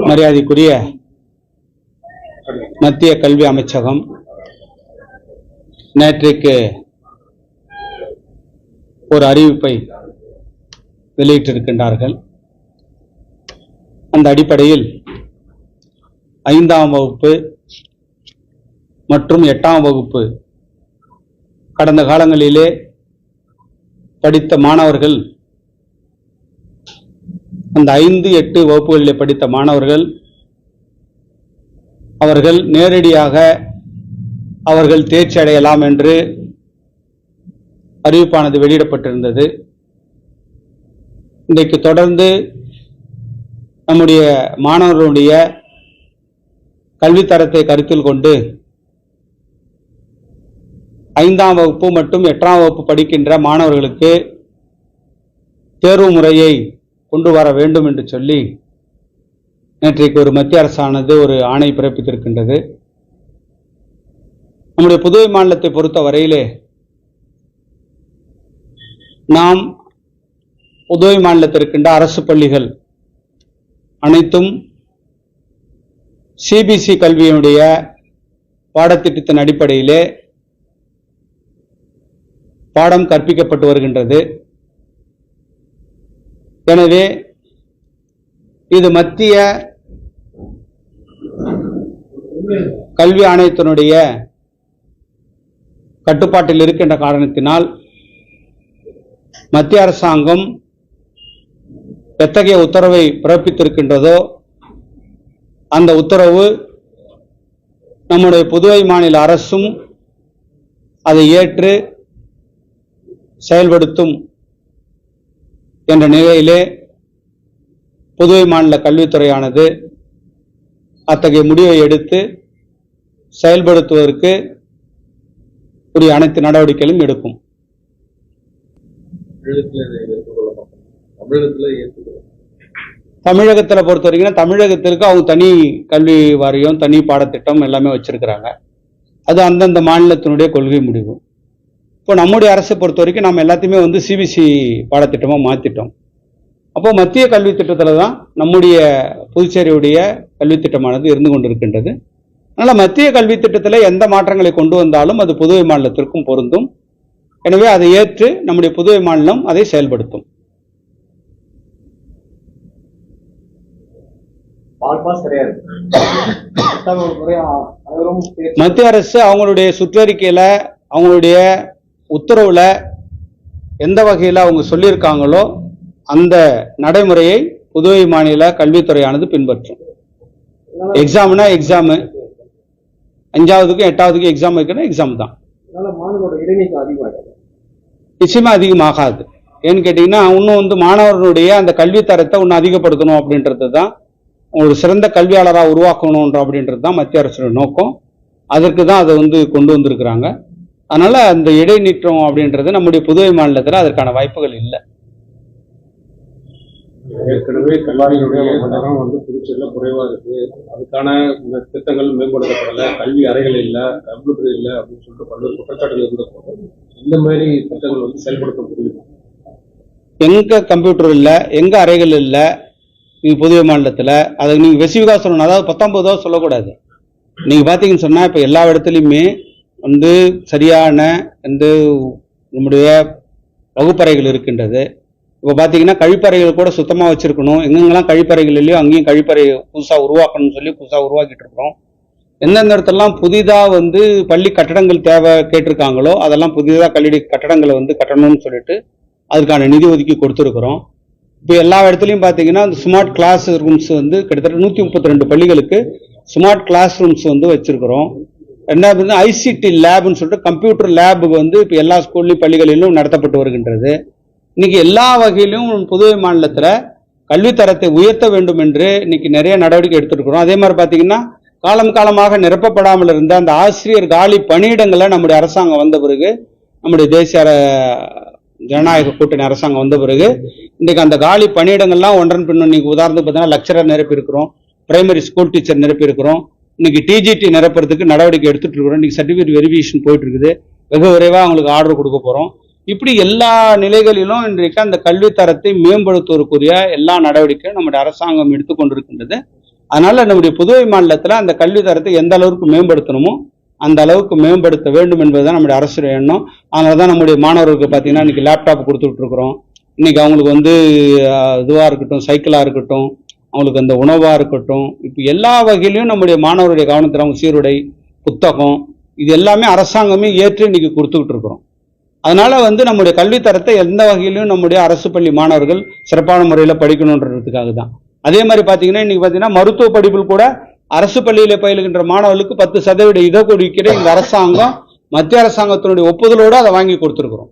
மரியாதைக்குரிய மத்திய கல்வி அமைச்சகம் நேற்றைக்கு ஒரு அறிவிப்பை வெளியிட்டிருக்கின்றார்கள். அந்த அடிப்படையில் ஐந்தாம் வகுப்பு மற்றும் எட்டாம் வகுப்பு கடந்த காலங்களிலே படித்த மாணவர்கள் அந்த ஐந்து எட்டு வகுப்புகளில் படித்த மாணவர்கள் அவர்கள் நேரடியாக அவர்கள் தேர்ச்சி அடையலாம் என்று அறிவிப்பானது வெளியிடப்பட்டிருந்தது. இன்றைக்கு தொடர்ந்து நம்முடைய மாணவர்களுடைய கல்வித்தரத்தை கருத்தில் கொண்டு ஐந்தாம் வகுப்பு மற்றும் எட்டாம் வகுப்பு படிக்கின்ற மாணவர்களுக்கு தேர்வு முறையை கொண்டு வர வேண்டும் என்று சொல்லி நேற்றைக்கு ஒரு மத்திய அரசானது ஒரு ஆணை பிறப்பித்திருக்கின்றது. நம்முடைய புதுவை மாநிலத்தை பொறுத்த வரையிலே நாம் புதுவை மாநிலத்தில் இருக்கின்ற அரசு பள்ளிகள் அனைத்தும் சிபிசி கல்வியினுடைய பாடத்திட்டத்தின் அடிப்படையிலே பாடம் கற்பிக்கப்பட்டு வருகின்றது. எனவே இது மத்திய கல்வி ஆணையத்தினுடைய கட்டுப்பாட்டில் இருக்கின்ற காரணத்தினால் மத்திய அரசாங்கம் எத்தகைய உத்தரவை பிறப்பித்திருக்கின்றதோ அந்த உத்தரவு நம்முடைய புதுவை மாநில அரசும் அதை ஏற்று செயல்படுத்தும் என்ற நிலையிலே புதுவை மாநில கல்வித்துறையானது அத்தகைய முடிவை எடுத்து செயல்படுத்துவதற்கு உரிய அனைத்து நடவடிக்கைகளும் எடுக்கும். தமிழகத்துல பொறுத்த வரைக்கும் தமிழகத்திற்கு அவங்க தனி கல்வி வாரியம் தனி பாடத்திட்டம் எல்லாமே வச்சிருக்கிறாங்க. அது அந்தந்த மாநிலத்தினுடைய கொள்கை முடிவு. இப்போ நம்முடைய அரசை பொறுத்த வரைக்கும் நம்ம எல்லாத்தையுமே வந்து சிபிசி பாடத்திட்டமா மாத்திட்டோம். அப்போ மத்திய கல்வி திட்டத்துல தான் நம்முடைய புதுச்சேரியுடைய கல்வி திட்டமானது இருந்து கொண்டிருக்கின்றது. அதனால மத்திய கல்வி திட்டத்துல எந்த மாற்றங்களை கொண்டு வந்தாலும் அது புதுவை மாநிலத்திற்கும் பொருந்தும். எனவே அதை ஏற்று நம்முடைய புதுவை மாநிலம் அதை செயல்படுத்தும். மத்திய அரசு அவங்களுடைய சுற்றறிக்கையில அவங்களுடைய உத்தரவுல எந்த வகையில அவங்க சொல்லியிருக்காங்களோ அந்த நடைமுறையை புதுவை மாநில கல்வித்துறையானது பின்பற்றும். எக்ஸாம்னா எக்ஸாமு அஞ்சாவதுக்கும் எட்டாவதுக்கும் எக்ஸாம் வைக்கணும் எக்ஸாம் தான். நிச்சயமா அதிகமாகாது. ஏன்னு கேட்டீங்கன்னா இன்னும் வந்து மாணவர்களுடைய அந்த கல்வி தரத்தை இன்னும் அதிகப்படுத்தணும் அப்படின்றது தான் ஒரு சிறந்த கல்வியாளராக உருவாக்கணுன்ற அப்படின்றது தான் மத்திய அரசோட நோக்கம். அதற்கு தான் அதை வந்து கொண்டு வந்திருக்கிறாங்க. அதனால அந்த இடைநீற்றம் அப்படின்றது நம்முடைய புதுவை மாநிலத்தில் அதற்கான வாய்ப்புகள் இல்லை. ஏற்கனவே கல்வியினுடைய தரம் வந்து புதுச்சேரியில குறைவா இருக்கு. அதுக்கான திட்டங்கள் மேம்படுத்தப்படல கல்வி அறைகள் இல்ல கம்ப்யூட்டர் இல்ல அப்படின்னு சொல்லிட்டு பல்வேறு குற்றச்சாட்டுகள் இருந்த போது இந்த மாதிரி திட்டங்கள் வந்து செயல்படுத்த முடியும்? எங்க கம்ப்யூட்டர் இல்லை எங்க அறைகள் இல்லை நீங்க புதுவை மாநிலத்தில் அதை நீங்க வெசிவிகா சொல்லணும் அதாவது பத்தொன்பதோ சொல்லக்கூடாது. நீங்க பார்த்தீங்கன்னு சொன்னா இப்போ எல்லா இடத்துலையுமே வந்து சரியான வந்து நம்முடைய வகுப்பறைகள் இருக்கின்றது. இப்போ பார்த்தீங்கன்னா கழிப்பறைகள் கூட சுத்தமாக வச்சுருக்கணும். எங்கெங்கெல்லாம் கழிப்பறைகள் இல்லையோ அங்கேயும் கழிப்பறை புதுசாக உருவாக்கணும்னு சொல்லி புதுசாக உருவாக்கிட்டு இருக்கிறோம். எந்தெந்த இடத்துலலாம் புதிதாக வந்து பள்ளி கட்டடங்கள் தேவை கேட்டிருக்காங்களோ அதெல்லாம் புதிதாக கல்வி கட்டடங்களை வந்து கட்டணும்னு சொல்லிட்டு அதுக்கான நிதி ஒதுக்கி கொடுத்துருக்குறோம். இப்போ எல்லா இடத்துலையும் பார்த்தீங்கன்னா இந்த ஸ்மார்ட் கிளாஸ் ரூம்ஸ் வந்து கிட்டத்தட்ட நூற்றி முப்பத்தி ரெண்டு பள்ளிகளுக்கு ஸ்மார்ட் கிளாஸ் ரூம்ஸ் வந்து வச்சுருக்குறோம். என்ன அப்படின்னா ஐசிடி லேப்னு சொல்லிட்டு கம்ப்யூட்டர் லேபுக்கு வந்து இப்போ எல்லா ஸ்கூல்லையும் பள்ளிகளிலும் நடத்தப்பட்டு வருகின்றது. இன்னைக்கு எல்லா வகையிலும் புதுவை மாநிலத்தில் கல்வித்தரத்தை உயர்த்த வேண்டும் என்று இன்னைக்கு நிறைய நடவடிக்கை எடுத்துருக்குறோம். அதே மாதிரி பார்த்தீங்கன்னா காலம் காலமாக நிரப்பப்படாமல் இருந்த அந்த ஆசிரியர் காலி பணியிடங்களை நம்முடைய அரசாங்கம் வந்த பிறகு நம்முடைய தேசிய ஜனநாயக கூட்டணி அரசாங்கம் வந்த பிறகு இன்னைக்கு அந்த காலி பணியிடங்கள்லாம் ஒன்றன் பின் இன்னைக்கு உதாரணத்துக்கு பார்த்தீங்கன்னா லெக்சரர் நிரப்பி இருக்கிறோம் பிரைமரி ஸ்கூல் டீச்சர் நிரப்பி இருக்கிறோம் இன்னைக்கு டிஜிடி நிரப்புறதுக்கு நடவடிக்கை எடுத்துட்டு இருக்கிறோம். இன்னைக்கு சர்டிஃபிகேட் வெரிஃபிகேஷன் போயிட்டு இருக்குது வெகு விரைவாக அவங்களுக்கு ஆர்டர் கொடுக்க போகிறோம் இப்படி எல்லா நிலைகளிலும் இன்றைக்கு அந்த கல்வித்தரத்தை மேம்படுத்துவதற்குரிய எல்லா நடவடிக்கையும் நம்முடைய அரசாங்கம் எடுத்துக்கொண்டிருக்கின்றது அதனால நம்முடைய புதுவை மாநிலத்தில் அந்த கல்வி தரத்தை எந்த அளவுக்கு மேம்படுத்தணுமோ அந்த அளவுக்கு மேம்படுத்த வேண்டும் என்பதுதான் நம்முடைய அரசுடைய எண்ணம். அதனால தான் நம்முடைய மாணவர்களுக்கு பார்த்தீங்கன்னா இன்னைக்கு லேப்டாப் கொடுத்துட்டு இருக்கிறோம். இன்னைக்கு அவங்களுக்கு வந்து இதுவாக இருக்கட்டும் சைக்கிளாக இருக்கட்டும் அவங்களுக்கு அந்த உணவாக இருக்கட்டும் இப்போ எல்லா வகையிலையும் நம்முடைய மாணவருடைய கவனத்தில் அவங்க சீருடை புத்தகம் இது எல்லாமே அரசாங்கமே ஏற்று இன்னைக்கு கொடுத்துக்கிட்டு இருக்கிறோம். அதனால் வந்து நம்முடைய கல்வித்தரத்தை எந்த வகையிலையும் நம்முடைய அரசு பள்ளி மாணவர்கள் சிறப்பான முறையில் படிக்கணுன்றதுக்காக தான். அதே மாதிரி பார்த்தீங்கன்னா இன்றைக்கி பார்த்தீங்கன்னா மருத்துவ படிப்பில் கூட அரசு பள்ளியில் பயிலுகின்ற மாணவர்களுக்கு பத்து சதவீத இடஒதுக்கீடு இந்த அரசாங்கம் மத்திய அரசாங்கத்தினுடைய ஒப்புதலோடு அதை வாங்கி கொடுத்துருக்குறோம்.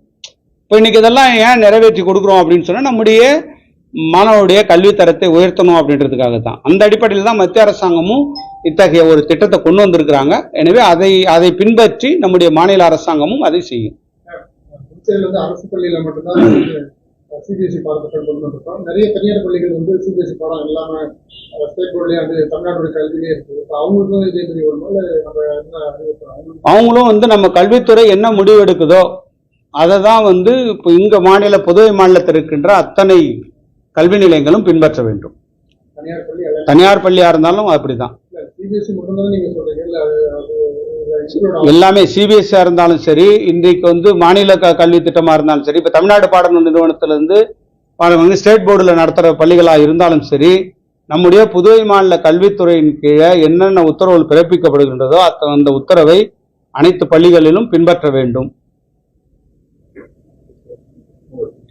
இப்போ இன்றைக்கி இதெல்லாம் ஏன் நிறைவேற்றி கொடுக்குறோம் அப்படின்னு சொன்னால் நம்முடைய மாணவருடைய கல்வித்தரத்தை உயர்த்தணும் அப்படின்றதுக்காக தான் அந்த அடிப்படையில் தான் மத்திய அரசாங்கமும் இத்தகைய ஒரு திட்டத்தை கொண்டு வந்திருக்கிறாங்க. எனவே அதை அதை பின்பற்றி நம்முடைய மாநில அரசாங்கமும் அதை செய்யும். அரசு பள்ளியில மட்டும்தான் சிபிஎஸ்சி கொண்டு வந்திருக்கோம். நிறைய தனியார் பள்ளிகள் வந்து சிபிஎஸ்சி பாடம் இல்லாம ஸ்டேட் போர்ட்லயே கல்வியிலே இருக்குது. அவங்களுக்கும் இதே மாதிரி நம்ம அவங்களும் வந்து நம்ம கல்வித்துறை என்ன முடிவு எடுக்குதோ அதை தான் வந்து இப்போ இங்க மாநில புதுவை மாநிலத்தில் இருக்கின்ற அத்தனை கல்வி நிலையங்களும் பின்பற்ற வேண்டும். தனியார் பள்ளியா இருந்தாலும் அப்படிதான். include எல்லாமே சிபிஎஸ்சியா இருந்தாலும் சரி இன்றைக்கு வந்து மாநில கல்வி திட்டமா இருந்தாலும் சரி இப்ப தமிழ்நாடு பாடநூல் நிறுவனத்துல இருந்து பாடம் வந்து ஸ்டேட் போர்டுல நடத்துற பள்ளிகளா இருந்தாலும் சரி நம்முடைய புதுவை மாநில கல்வித்துறையின் கீழே என்னென்ன உத்தரவுகள் பிறப்பிக்கப்படுகின்றதோ அந்த உத்தரவை அனைத்து பள்ளிகளிலும் பின்பற்ற வேண்டும்.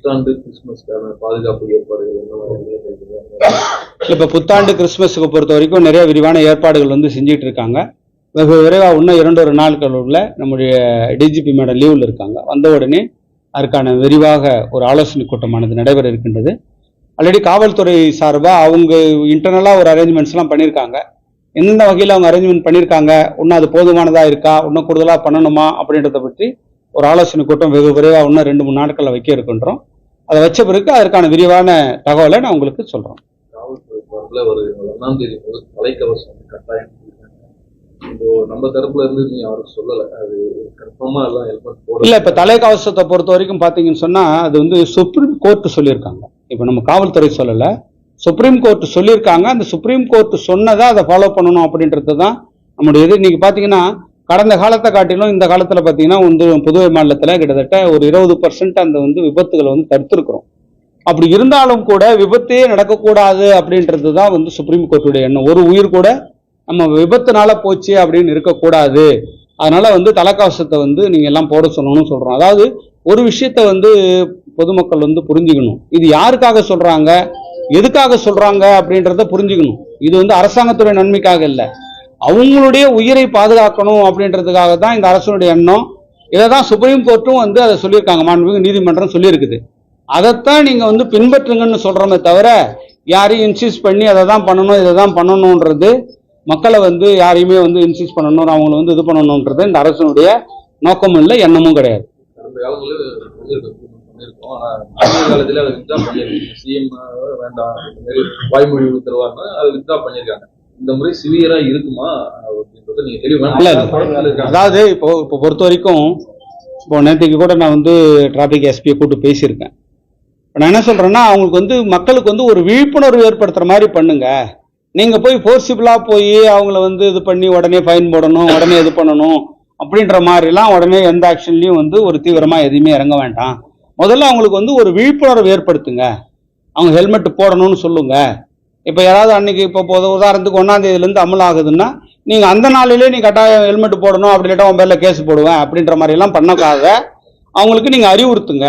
புத்தாண்டு கிறிஸ்துமஸ்க்கான பாதுகாப்பு ஏற்பாடுகள் என்ன மாதிரி இப்ப புத்தாண்டு கிறிஸ்துமஸுக்கு பொறுத்த வரைக்கும் நிறைய விரிவான ஏற்பாடுகள் வந்து செஞ்சிட்டு இருக்காங்க. வெகு விரைவாக இன்னும் இரண்டு ஒரு நாட்கள் உள்ள நம்முடைய டிஜிபி மேடம் லீவில் இருக்காங்க. வந்த உடனே அதற்கான விரிவாக ஒரு ஆலோசனை கூட்டமானது நடைபெற இருக்கின்றது. ஆல்ரெடி காவல்துறை சார்பாக அவங்க இன்டர்னலாக ஒரு அரேஞ்ச்மெண்ட்ஸ்லாம் பண்ணியிருக்காங்க எந்தெந்த வகையில் அவங்க அரேஞ்ச்மெண்ட் பண்ணியிருக்காங்க இன்னும் அது போதுமானதாக இருக்கா? இன்னும் கூடுதலாக பண்ணணுமா? அப்படின்றத பற்றி ஒரு ஆலோசனை கூட்டம் வெகு விரைவாக இன்னும் ரெண்டு மூணு நாட்களில் வைக்க இருக்கின்றோம். அதை வச்ச பிறகு அதற்கான விரிவான தகவலை நான் உங்களுக்கு போட இல்ல இப்ப தலைக்கவசத்தை பொறுத்த வரைக்கும் பாத்தீங்கன்னு சொன்னா அது வந்து சுப்ரீம் கோர்ட் சொல்லியிருக்காங்க. இப்ப நம்ம காவல்துறை சொல்லல. சுப்ரீம் கோர்ட் சொல்லியிருக்காங்க. அந்த சுப்ரீம் கோர்ட் சொன்னதை அதை ஃபாலோ பண்ணணும் அப்படின்றது தான் நம்முடைய இது. இன்னைக்கு பாத்தீங்கன்னா கடந்த காலத்தை காட்டிலும் இந்த காலத்தில் பார்த்தீங்கன்னா வந்து புதுவை மாநிலத்தில் கிட்டத்தட்ட ஒரு இருபது பர்சன்ட் அந்த வந்து விபத்துகளை வந்து தடுத்திருக்கிறோம். அப்படி இருந்தாலும் கூட விபத்தே நடக்கக்கூடாது அப்படின்றது தான் வந்து சுப்ரீம் கோர்ட்டுடைய எண்ணம். ஒரு உயிர் கூட நம்ம விபத்துனால போச்சு அப்படின்னு இருக்கக்கூடாது. அதனால வந்து தலைக்கவசத்தை வந்து நீங்க எல்லாம் போட சொல்லணும்னு சொல்றோம். அதாவது ஒரு விஷயத்த வந்து பொதுமக்கள் வந்து புரிஞ்சுக்கணும். இது யாருக்காக சொல்றாங்க? எதுக்காக சொல்றாங்க அப்படின்றத புரிஞ்சுக்கணும். இது வந்து அரசாங்கத்துடைய நன்மைக்காக இல்லை. அவங்களுடைய உயிரை பாதுகாக்கணும் அப்படின்றதுக்காக தான் இந்த அரசனுடைய எண்ணம். இதை தான் சுப்ரீம் கோர்ட்டும் வந்து அதை சொல்லியிருக்காங்க. மாண்புமிகு நீதிமன்றம் சொல்லியிருக்குது. அதைத்தான் நீங்கள் வந்து பின்பற்றுங்கன்னு சொல்கிறோமே தவிர யாரையும் இன்சிஸ்ட் பண்ணி அதை தான் பண்ணணும் இதை தான் பண்ணணுன்றது மக்களை வந்து யாரையுமே வந்து இன்சிஸ்ட் பண்ணணும் அவங்களை வந்து இது பண்ணணுன்றது இந்த அரசினுடைய நோக்கமும் இல்லை எண்ணமும் கிடையாது. காலத்துல அதை வித்ரா சிஎம் வேண்டாம் வாய்மொழி உத்தரவாருன்னா அதை வித்ரா பண்ணியிருக்காங்க இந்த முறை சிவியரா இருக்குமா அப்படின்றத நீங்க தெளிவான அதாவது இப்போ இப்போ பொறுத்த வரைக்கும் இப்போ நேற்றுக்கு கூட நான் வந்து டிராபிக் எஸ்பியை கூப்பிட்டு பேசியிருக்கேன். இப்ப நான் என்ன சொல்றேன்னா அவங்களுக்கு வந்து மக்களுக்கு வந்து ஒரு விழிப்புணர்வு ஏற்படுத்துற மாதிரி பண்ணுங்க. நீங்க போய் ஃபோர்சிபிளா போய் அவங்கள வந்து இது பண்ணி உடனே ஃபைன் போடணும் உடனே இது பண்ணணும் அப்படின்ற மாதிரிலாம் உடனே எந்த ஆக்ஷன்லயும் வந்து ஒரு தீவிரமா எதுவுமே இறங்க வேண்டாம். முதல்ல அவங்களுக்கு வந்து ஒரு விழிப்புணர்வு ஏற்படுத்துங்க. அவங்க ஹெல்மெட் போடணும்னு சொல்லுங்க. இப்போ யாராவது அன்னைக்கு இப்போ பொது உதாரணத்துக்கு ஒன்றாந்தேதியிலேருந்து அமல் ஆகுதுன்னா நீங்கள் அந்த நாளிலே நீ கட்டாயம் ஹெல்மெட் போடணும் அப்படி இல்லாட்டா உன் பேரில் கேஸ் போடுவேன் அப்படின்ற மாதிரிலாம் பண்ணக்காக அவங்களுக்கு நீங்கள் அறிவுறுத்துங்க.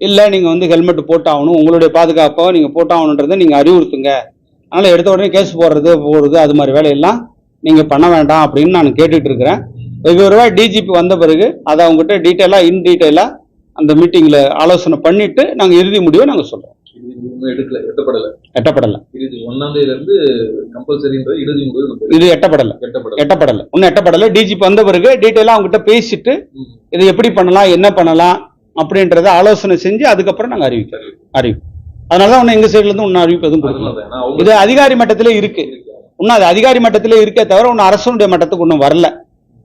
இல்லை நீங்கள் வந்து ஹெல்மெட் போட்டாகணும் உங்களுடைய பாதுகாப்பாக நீங்கள் போட்டாகணுன்றதை நீங்கள் அறிவுறுத்துங்க. அதனால் எடுத்த உடனே கேஸ் போடுறது போடுறது அது மாதிரி வேலையெல்லாம் நீங்கள் பண்ண வேண்டாம் அப்படின்னு நான் கேட்டுட்டு இருக்கிறேன். வெகு ரூபாய் டிஜிபி வந்த பிறகு அதை அவங்ககிட்ட டீட்டெயிலாக இன் டீட்டெயிலாக அந்த மீட்டிங்கில் ஆலோசனை பண்ணிவிட்டு நாங்கள் இறுதி முடிவை நாங்கள் சொல்கிறோம் எடுக்கல எட்டப்படல. எட்டப்படலை. இறுதி ஒன்னாம் தேதியில இருந்து கம்பல்சரின்றது இறுதி முடிவு இது எட்டப்படலை. எட்டப்படல. எட்டப்படலை. இன்னும் எட்டப்படலை. டிஜிபி வந்த பிறகு டீட்டெயிலாக அவங்ககிட்ட பேசிட்டு. இதை எப்படி பண்ணலாம் என்ன பண்ணலாம் அப்படின்றத ஆலோசனை செஞ்சு அதுக்கப்புறம் நாங்கள் அறிவிக்கிறோம் அறிவிப்போம். அதனால தான் ஒன்றும் எங்கள் சைட்லேருந்து ஒன்றும் அறிவிப்பு எதுவும் கொடுக்கல. இது அதிகாரி மட்டத்திலே இருக்கு. இன்னும் அது அதிகாரி மட்டத்திலே இருக்கே தவிர ஒன்றும் அரசுடைய மட்டத்துக்கு ஒன்றும் வரல.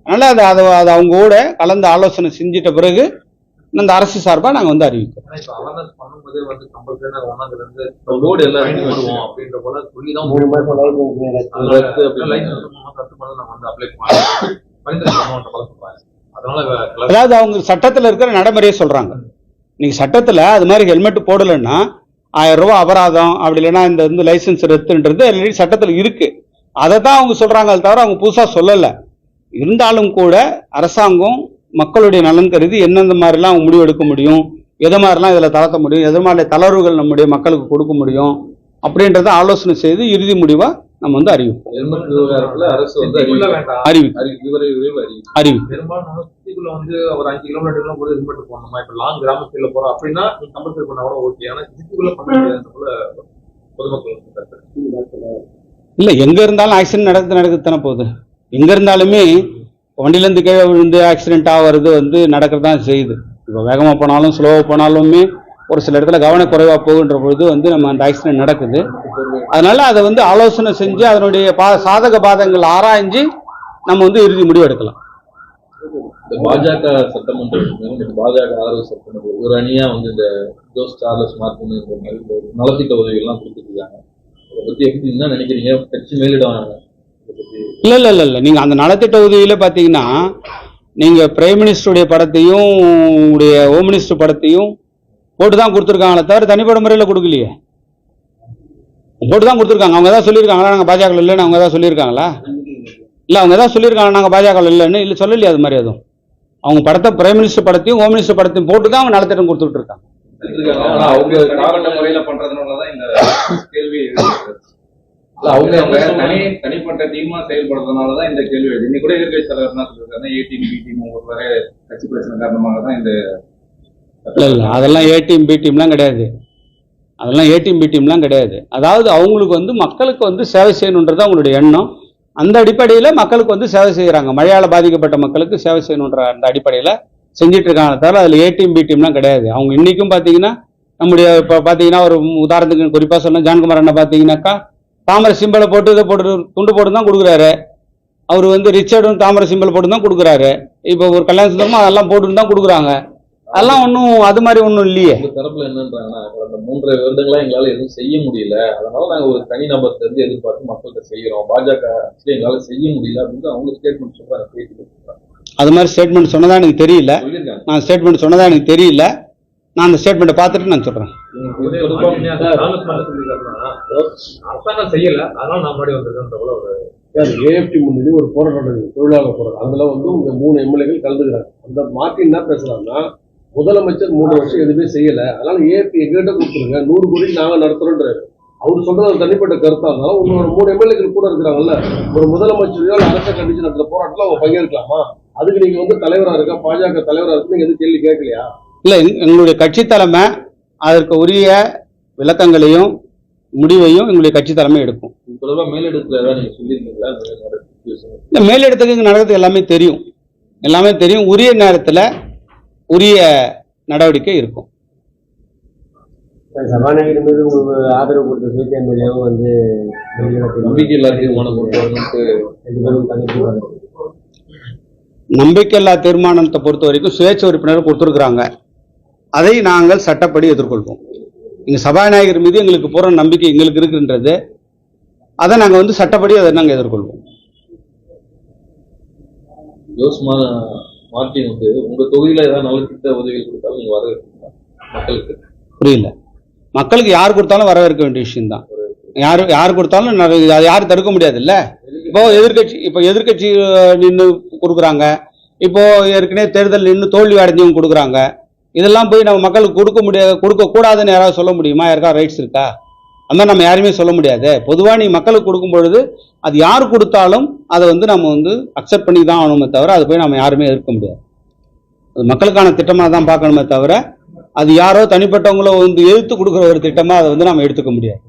அதனால அது அதை அதை அவங்க கூட கலந்து ஆலோசனை செஞ்சிட்ட பிறகு இந்த அரசு சார்பாக நாங்கள் வந்து அறிவிக்கிறோம். சொல்றாங்க. அதாவது அவங்க சட்டத்தில் இருக்கிற நடைமுறையை சொல்கிறாங்க நீங்கள் சட்டத்தில் அது மாதிரி ஹெல்மெட் போடலைன்னா ஆயிரம் ரூபாய் அபராதம் அப்படி இல்லைன்னா இந்த வந்து லைசன்ஸ் ரத்துன்றது ஆல்ரெடி சட்டத்தில் இருக்கு. அதை தான் அவங்க சொல்கிறாங்க அது தவிர அவங்க புதுசாக சொல்லலை. இருந்தாலும் கூட அரசாங்கம் மக்களுடைய நலன் கருதி எந்தெந்த மாதிரிலாம் முடிவு எடுக்க முடியும் எது மாதிரிலாம் இதில் தளர்த்த முடியும் எது மாதிரி தளர்வுகள் நம்முடைய மக்களுக்கு கொடுக்க முடியும் அப்படின்றத ஆலோசனை செய்து இறுதி முடிவாக நம்ம வந்து அறிவிப்போம். இல்ல எங்க இருந்தாலும் ஆக்சிடென்ட் நடக்குது நடக்குதுதானே போகுது. எங்க இருந்தாலுமே வண்டியிலேருந்து கீழே விழுந்து ஆக்சிடென்ட் ஆகிறது வந்து நடக்கிறது தான் செய்யுது. இப்போ வேகமாக போனாலும் ஸ்லோவாக போனாலுமே ஒரு சில இடத்துல கவனக்குறைவாக போகின்ற பொழுது வந்து நம்ம அந்த ஆக்சிடென்ட் நடக்குது. அதனால் அதை வந்து ஆலோசனை செஞ்சு அதனுடைய பா சாதக பாதங்கள் ஆராய்ஞ்சு நம்ம வந்து இறுதி முடிவு எடுக்கலாம். இந்த பாஜக சட்டமன்ற பாஜக ஆதரவு சட்டமன்ற ஒரு அணியா வந்து இந்த ஜோஸ் சார்லஸ் மார்க்கு நலத்திட்ட உதவி எல்லாம் கொடுத்துட்டு இருக்காங்க. அதை பத்தி எப்படி நினைக்கிறீங்க? கட்சி மேலிடம் இல்ல இல்ல இல்ல இல்ல. நீங்க அந்த நலத்திட்ட உதவியில பாத்தீங்கன்னா நீங்க பிரைம் மினிஸ்டருடைய படத்தையும் உங்களுடைய ஹோம் மினிஸ்டர் படத்தையும் போட்டு தான் கொடுத்துருக்காங்களே தவிர தனிப்பட்ட முறையில் கொடுக்கலையே. போட்டு தான் கொடுத்துருக்காங்க. அவங்க தான் சொல்லியிருக்காங்களா? நாங்கள் பாஜக இல்லைன்னு அவங்க தான் சொல்லியிருக்காங்களா? இல்லை அவங்க தான் சொல்லியிருக்காங்க நாங்கள் பாஜக இல்லைன்னு? இல்லை சொல்லலையே அது மாதிரி எதுவும். அவங்க படத்தை பிரைம் மினிஸ்டர் படத்தையும் ஹோம் மினிஸ்டர் படத்தையும் போட்டு தான் அவங்க நலத்திட்டம் கொடுத்துட்டு இருக்காங்க. அவங்க இந்த கேள்வி அவங்க அவங்க தனி தனிப்பட்ட டீமா செயல்படுறதுனாலதான் இந்த கேள்வி இன்னைக்கு கூட எதிர்கட்சி தலைவர் என்ன சொல்லிருக்காங்க ஏ டீம் பி டீம் ஒரு வரை கட்சி பிரச்சனை காரணமாக தான் இந்த இல்லை இல்லை அதெல்லாம் ஏ டீம் பி டீம்லாம் கிடையாது. அதெல்லாம் ஏ டீம் பி டீம்லாம் கிடையாது. அதாவது அவங்களுக்கு வந்து மக்களுக்கு வந்து சேவை செய்யணுன்றது அவங்களுடைய எண்ணம். அந்த அடிப்படையில் மக்களுக்கு வந்து சேவை செய்கிறாங்க மழையால் பாதிக்கப்பட்ட மக்களுக்கு சேவை செய்யணுன்ற அந்த அடிப்படையில் செஞ்சுட்டு இருக்காங்க. தவிர அதில் ஏ டீம் பி டீம்லாம் கிடையாது. அவங்க இன்றைக்கும் பார்த்தீங்கன்னா நம்முடைய இப்போ பார்த்தீங்கன்னா ஒரு உதாரணத்துக்கு குறிப்பாக சொன்ன ஜான்குமார் அண்ணன் பார்த்தீங்கன்னாக்கா தாமரை சிம்பலை போட்டு இதை போட்டு துண்டு போட்டு தான் கொடுக்குறாரு. அவர் வந்து ரிச்சர்டும் தாமரை சிம்பல் போட்டு தான் கொடுக்குறாரு. இப்போ ஒரு கல்யாண சுத்தமும் அதெல்லாம் போட்டு தான் கொடுக்குறாங்க. அதெல்லாம் ஒன்றும் அது மாதிரி ஒன்றும் இல்லையே. உங்க தரப்புல என்னன்றாங்கன்னா கடந்த மூன்றரை வருடங்களா எங்களால எதுவும் செய்ய முடியல. அதனால நாங்க ஒரு தனி நபர்கிட்ட இருந்து எதிர்பார்த்து மக்கள்கிட்ட செய்யறோம். பாஜக ஆட்சியில எங்களால செய்ய முடியல அப்படின்னு அவங்க ஸ்டேட்மெண்ட் சொல்றாங்க சொல்றாங்க அது மாதிரி ஸ்டேட்மெண்ட் சொன்னதா எனக்கு தெரியல. நான் ஸ்டேட்மெண்ட் சொன்னதா எனக்கு தெரியல. நான் அந்த ஸ்டேட்மெண்ட்டை பார்த்துட்டு நான் சொல்கிறேன் ஏஎஃப்டி முன்னாடி ஒரு போராட்டம் தொழிலாளர் போராட்டம். அதுல வந்து இந்த மூணு எம்எல்ஏக்கள் கலந்துக்கிறாங்க. அந்த மார்ட்டின் என்ன பேசுறாங்கன்னா முதலமைச்சர் மூணு வருஷம் எதுவுமே செய்யல. அதனால ஏஎஃப்டி எங்கிட்ட கொடுத்துருங்க. நூறு கோடி நாங்க நடத்துறோன்றாரு. அவர் சொல்றது தனிப்பட்ட கருத்தா இருந்தாலும் உங்களோட மூணு எம்எல்ஏக்கள் கூட இருக்கிறாங்கல்ல ஒரு முதலமைச்சரையோ அரசை கண்டிச்சு நடத்துற போராட்டத்துல அவங்க பங்கேற்கலாமா? அதுக்கு நீங்க வந்து தலைவரா இருக்கா பாஜக தலைவரா இருக்கு நீங்க எதுவும் கேள்வி கேட்கலையா? இல்லை எங்களுடைய கட்சி தலைமை அதற்கு உரிய விளக்கங்களையும் முடிவையும் எங்களுடைய கட்சி தலைமை எடுக்கும். இந்த மேலிடத்துக்கு இங்கே நடக்கிறது எல்லாமே தெரியும். எல்லாமே தெரியும். உரிய நேரத்தில் உரிய நடவடிக்கை இருக்கும். சபாநாயகர் மீது உங்களுக்கு ஆதரவு கொடுத்த வந்து நம்பிக்கை இல்லாத தீர்மானம் கொண்டு வரணும்ட்டு ரெண்டு பேரும் தனித்து நம்பிக்கையில்லா தீர்மானத்தை பொறுத்த வரைக்கும் சுயேட்சை உறுப்பினர் கொடுத்துருக்குறாங்க. அதை நாங்கள் சட்டப்படி எதிர்கொள்வோம். இங்கே சபாநாயகர் மீது எங்களுக்கு பூரண நம்பிக்கை எங்களுக்கு இருக்குன்றது. அதை நாங்கள் வந்து சட்டப்படி அதை நாங்கள் எதிர்கொள்வோம். ஜோஸ் மா மார்ட்டின் வந்து உங்க தொகுதியில ஏதாவது நலத்திட்ட உதவிகள் கொடுத்தாலும் மக்களுக்கு. புரியல. மக்களுக்கு யார் கொடுத்தாலும் வரவேற்க வேண்டிய விஷயம்தான். யார் யார் கொடுத்தாலும் யாரும் தடுக்க முடியாதுல்ல? இப்போ எதிர்க்கட்சி இப்போ எதிர்க்கட்சி நின்று கொடுக்குறாங்க. இப்போ ஏற்கனவே தேர்தல் நின்று தோல்வி அடைஞ்சவங்க கொடுக்குறாங்க. இதெல்லாம் போய் நம்ம மக்களுக்கு கொடுக்க முடியாது கொடுக்கக்கூடாதுன்னு யாராவது சொல்ல முடியுமா? யாருக்கா ரைட்ஸ் இருக்கா? அந்த மாதிரி நம்ம யாருமே சொல்ல முடியாது. பொதுவாக நீ மக்களுக்கு கொடுக்கும் பொழுது அது யார் கொடுத்தாலும் அதை வந்து நம்ம வந்து அக்செப்ட் பண்ணி தான் ஆகணுமே தவிர அது போய் நம்ம யாருமே எதிர்க்க முடியாது. அது மக்களுக்கான திட்டமாக தான் பார்க்கணுமே தவிர அது யாரோ தனிப்பட்டவங்களோ வந்து எழுத்து கொடுக்குற ஒரு திட்டமாக அதை வந்து நம்ம எடுத்துக்க முடியாது.